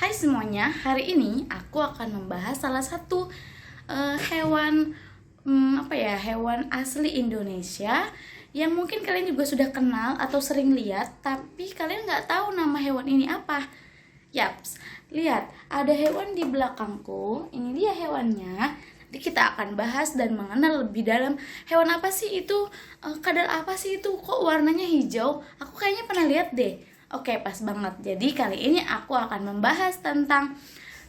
Hai semuanya, hari ini aku akan membahas salah satu uh, hewan um, apa ya hewan asli Indonesia yang mungkin kalian juga sudah kenal atau sering lihat, tapi kalian nggak tahu nama hewan ini apa. Yaps, lihat ada hewan di belakangku. Ini dia hewannya. Nanti kita akan bahas dan mengenal lebih dalam hewan apa sih itu, uh, kadal apa sih itu, kok warnanya hijau? Aku kayaknya pernah lihat deh Oke, pas banget. Jadi kali ini aku akan membahas tentang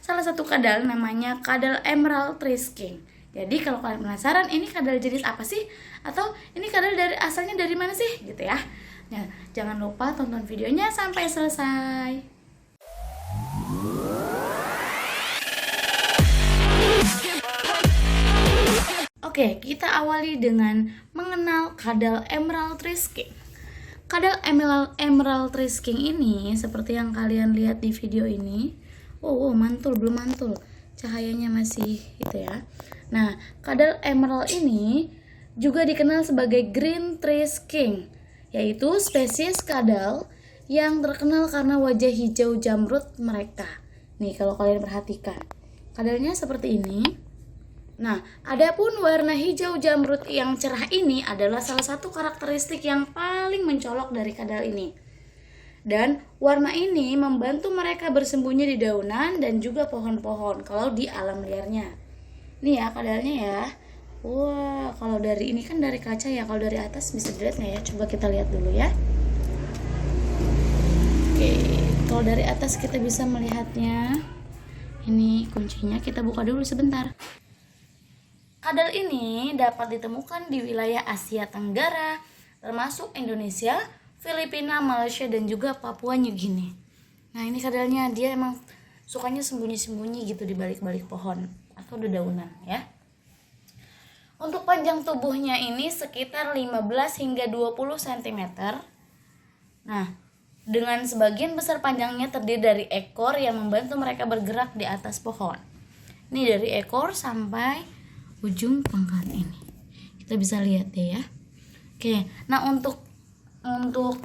salah satu kadal namanya kadal emerald trisking. Jadi kalau kalian penasaran ini kadal jenis apa sih? Atau ini kadal dari asalnya dari mana sih? Gitu ya. Nah, jangan lupa tonton videonya sampai selesai. Oke, kita awali dengan mengenal kadal emerald trisking. Kadal emerald, emerald trisking ini seperti yang kalian lihat di video ini. Oh, oh mantul belum mantul. Cahayanya masih itu ya. Nah, kadal emerald ini juga dikenal sebagai green trees king, yaitu spesies kadal yang terkenal karena wajah hijau jamrut mereka. Nih, kalau kalian perhatikan. Kadalnya seperti ini. Nah, adapun warna hijau jamrut yang cerah ini adalah salah satu karakteristik yang paling mencolok dari kadal ini. Dan warna ini membantu mereka bersembunyi di daunan dan juga pohon-pohon kalau di alam liarnya. Nih ya kadalnya ya. Wah, kalau dari ini kan dari kaca ya, kalau dari atas bisa dilihat nggak ya? Coba kita lihat dulu ya. Oke, kalau dari atas kita bisa melihatnya. Ini kuncinya, kita buka dulu sebentar. Kadal ini dapat ditemukan di wilayah Asia Tenggara, termasuk Indonesia, Filipina, Malaysia, dan juga Papua New Guinea. Nah ini kadalnya dia emang sukanya sembunyi-sembunyi gitu di balik-balik pohon atau dedaunan ya. Untuk panjang tubuhnya ini sekitar 15 hingga 20 cm. Nah, dengan sebagian besar panjangnya terdiri dari ekor yang membantu mereka bergerak di atas pohon. Ini dari ekor sampai ujung pangkat ini. Kita bisa lihat ya. Oke nah untuk untuk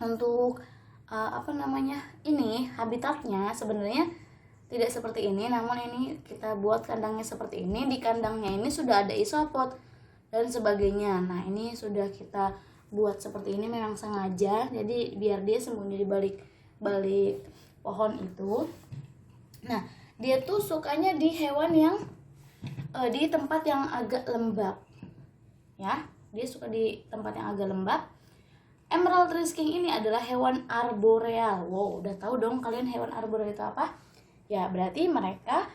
untuk uh, apa namanya ini habitatnya sebenarnya tidak seperti ini namun ini kita buat kandangnya seperti ini. Di kandangnya ini sudah ada isopod dan sebagainya. Nah ini sudah kita buat seperti ini memang sengaja jadi biar dia sembunyi di balik balik pohon itu. Nah dia tuh sukanya di hewan yang uh, di tempat yang agak lembab ya dia suka di tempat yang agak lembab Emerald Tree King ini adalah hewan arboreal. Wow, udah tahu dong kalian hewan arboreal itu apa? Ya, berarti mereka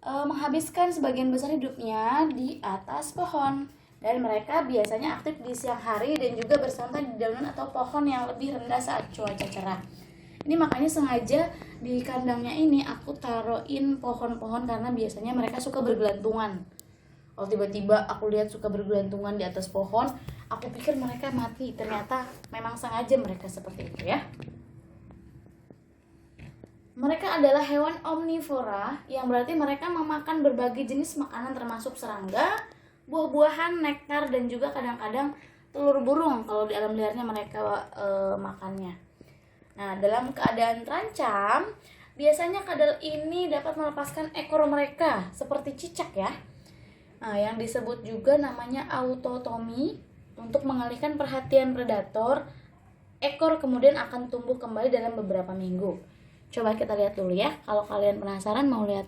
uh, menghabiskan sebagian besar hidupnya di atas pohon. Dan mereka biasanya aktif di siang hari dan juga bersantai di daunan atau pohon yang lebih rendah saat cuaca cerah ini makanya sengaja di kandangnya ini aku taruhin pohon-pohon karena biasanya mereka suka bergelantungan. Kalau tiba-tiba aku lihat suka bergelantungan di atas pohon aku pikir mereka mati. Ternyata memang sengaja mereka seperti itu ya. Mereka adalah hewan omnivora yang berarti mereka memakan berbagai jenis makanan termasuk serangga, buah-buahan, nektar dan juga kadang-kadang telur burung kalau di alam liarnya mereka e, makannya. Nah, dalam keadaan terancam, biasanya kadal ini dapat melepaskan ekor mereka seperti cicak ya. Nah, yang disebut juga namanya autotomi untuk mengalihkan perhatian predator. Ekor kemudian akan tumbuh kembali dalam beberapa minggu. Coba kita lihat dulu ya. Kalau kalian penasaran mau lihat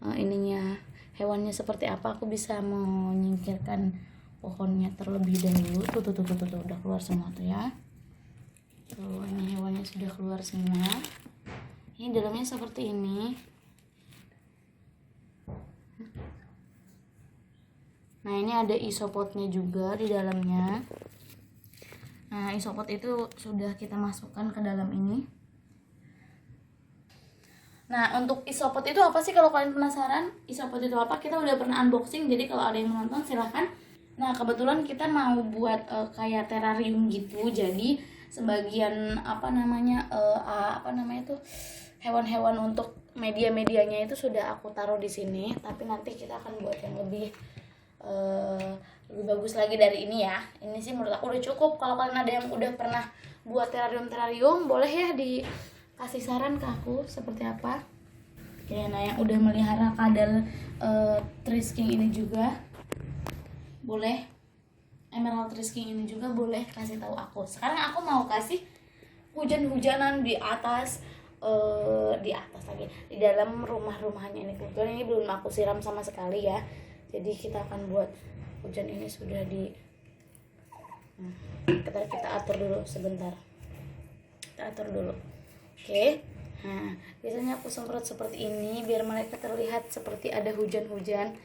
uh, ininya hewannya seperti apa, aku bisa menyingkirkan pohonnya terlebih dahulu. Tuh tuh tuh tuh, tuh, tuh udah keluar semua tuh ya tuh ini hewannya sudah keluar semua ini dalamnya seperti ini nah ini ada isopodnya juga di dalamnya nah isopod itu sudah kita masukkan ke dalam ini Nah, untuk isopod itu apa sih kalau kalian penasaran? Isopod itu apa? Kita udah pernah unboxing, jadi kalau ada yang menonton silahkan. Nah, kebetulan kita mau buat uh, kayak terrarium gitu. Jadi, sebagian apa namanya uh, apa namanya itu hewan-hewan untuk media-medianya itu sudah aku taruh di sini. Tapi nanti kita akan buat yang lebih uh, lebih bagus lagi dari ini ya. Ini sih menurut aku udah cukup. Kalau kalian ada yang udah pernah buat terrarium boleh ya di kasih saran ke aku seperti apa. Oke nah yang udah melihara kadal uh, trisking ini juga boleh emerald trisking ini juga boleh kasih tahu aku. Sekarang aku mau kasih hujan-hujanan di atas uh, di atas lagi di dalam rumah-rumahnya ini. Kebetulan ini belum aku siram sama sekali ya. Jadi kita akan buat hujan ini sudah di hmm, kita kita atur dulu sebentar. Kita atur dulu. Oke. Okay. nah biasanya aku semprot seperti ini biar mereka terlihat seperti ada hujan-hujan.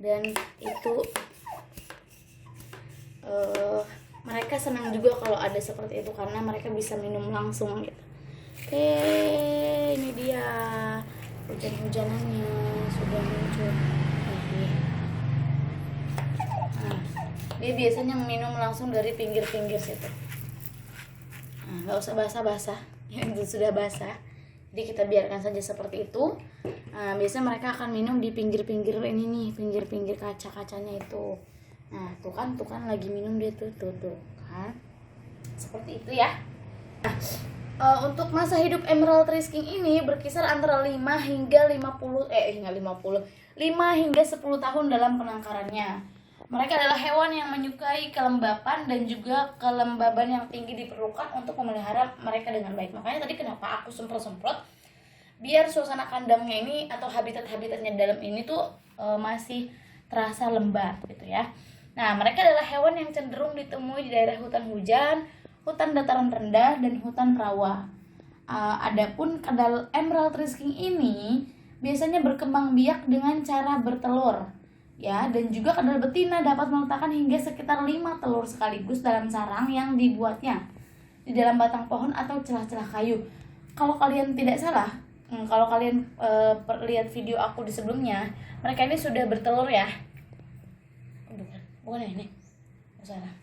Dan itu mereka senang juga kalau ada seperti itu karena mereka bisa minum langsung gitu. Oke ini dia hujan-hujanannya sudah muncul. Nah, dia biasanya minum langsung dari pinggir-pinggir situ. Nah, nggak usah basah-basah yang itu sudah basah. Jadi kita biarkan saja seperti itu. Nah, biasanya mereka akan minum di pinggir-pinggir ini nih pinggir-pinggir kaca-kacanya itu nah tuh kan tuh kan lagi minum dia tuh tuh tuh kan. Seperti itu ya. Nah, uh, untuk masa hidup emerald tree king ini berkisar antara 5 hingga 50 eh hingga 50 5 hingga 10 tahun dalam penangkarannya. Mereka adalah hewan yang menyukai kelembapan dan juga kelembaban yang tinggi diperlukan untuk memelihara mereka dengan baik. Makanya tadi kenapa aku semprot-semprot? Biar suasana kandangnya ini atau habitat-habitatnya dalam ini tuh uh, masih terasa lembab gitu ya Nah, mereka adalah hewan yang cenderung ditemui di daerah hutan hujan, hutan dataran rendah, dan hutan rawa. Uh, adapun kadal emerald risking ini biasanya berkembang biak dengan cara bertelur. Ya, dan juga kadal betina dapat meletakkan hingga sekitar 5 telur sekaligus dalam sarang yang dibuatnya di dalam batang pohon atau celah-celah kayu. Kalau kalian tidak salah, hmm, kalau kalian uh, lihat video aku di sebelumnya, mereka ini sudah bertelur ya bukan yang ini oh salah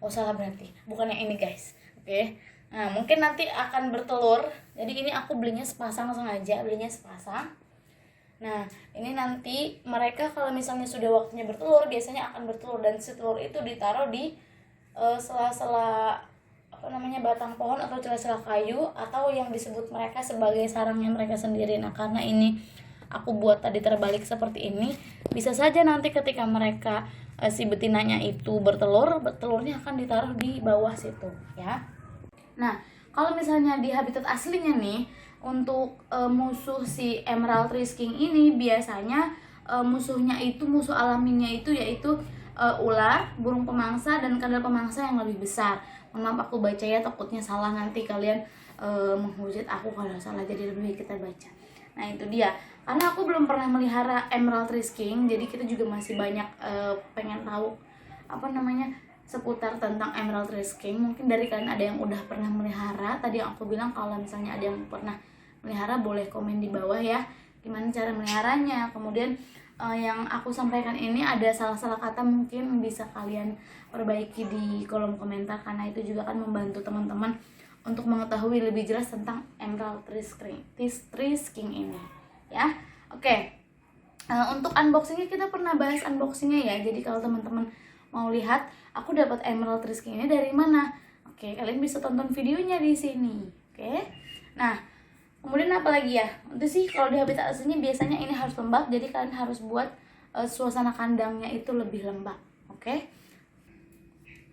oh salah berarti. Bukan yang ini guys. Oke. Okay. nah mungkin nanti akan bertelur. Jadi ini aku belinya sepasang sengaja belinya sepasang. Nah ini nanti mereka kalau misalnya sudah waktunya bertelur biasanya akan bertelur. Dan si telur itu ditaruh di uh, sela-sela apa namanya batang pohon atau celah-celah kayu atau yang disebut mereka sebagai sarangnya mereka sendiri. Nah karena ini aku buat tadi terbalik seperti ini bisa saja nanti ketika mereka e, si betinanya itu bertelur telurnya akan ditaruh di bawah situ ya. Nah kalau misalnya di habitat aslinya nih untuk e, musuh si emerald tree king ini biasanya e, musuhnya itu musuh alaminya itu yaitu e, ular burung pemangsa dan kadal pemangsa yang lebih besar. Maaf aku baca ya takutnya salah nanti kalian e, menghujat aku kalau salah jadi lebih kita baca. Nah itu dia karena aku belum pernah melihara emerald tree king jadi kita juga masih banyak uh, pengen tahu apa namanya seputar tentang emerald tree king. Mungkin dari kalian ada yang udah pernah melihara? Tadi yang aku bilang kalau misalnya ada yang pernah melihara boleh komen di bawah ya gimana cara meliharanya. Kemudian uh, yang aku sampaikan ini ada salah-salah kata mungkin bisa kalian perbaiki di kolom komentar karena itu juga akan membantu teman-teman untuk mengetahui lebih jelas tentang emerald tree king, tree king ini ya. Oke. Okay. uh, untuk unboxingnya kita pernah bahas unboxingnya ya. Jadi kalau teman-teman mau lihat aku dapat emerald king ini dari mana? Oke okay, kalian bisa tonton videonya di sini. Oke. Okay? nah kemudian apa lagi ya? Itu sih kalau di habitat aslinya biasanya ini harus lembab jadi kalian harus buat uh, suasana kandangnya itu lebih lembab. Oke. Okay?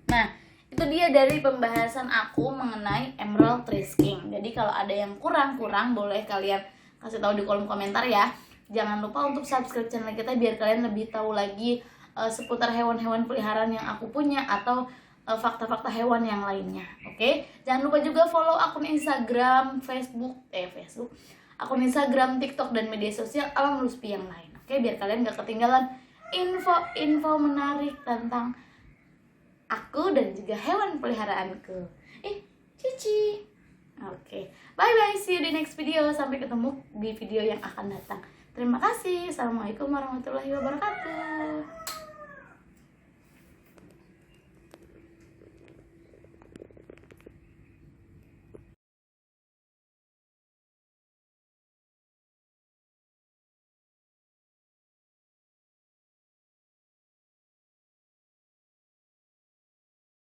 nah itu dia dari pembahasan aku mengenai emerald tree king jadi kalau ada yang kurang-kurang boleh kalian kasih tahu di kolom komentar ya. Jangan lupa untuk subscribe channel kita biar kalian lebih tahu lagi uh, seputar hewan-hewan peliharaan yang aku punya atau eh, fakta-fakta uh, hewan yang lainnya. Oke? Okay? jangan lupa juga follow akun Instagram Facebook eh Facebook. Akun Instagram TikTok dan media sosial Alam Luspi yang lain. Oke? Okay? biar kalian gak ketinggalan info-info menarik tentang aku dan juga hewan peliharaanku. Eh cici Oke, okay. bye bye. See you di next video. Sampai ketemu di video yang akan datang. Terima kasih. Assalamualaikum warahmatullahi wabarakatuh.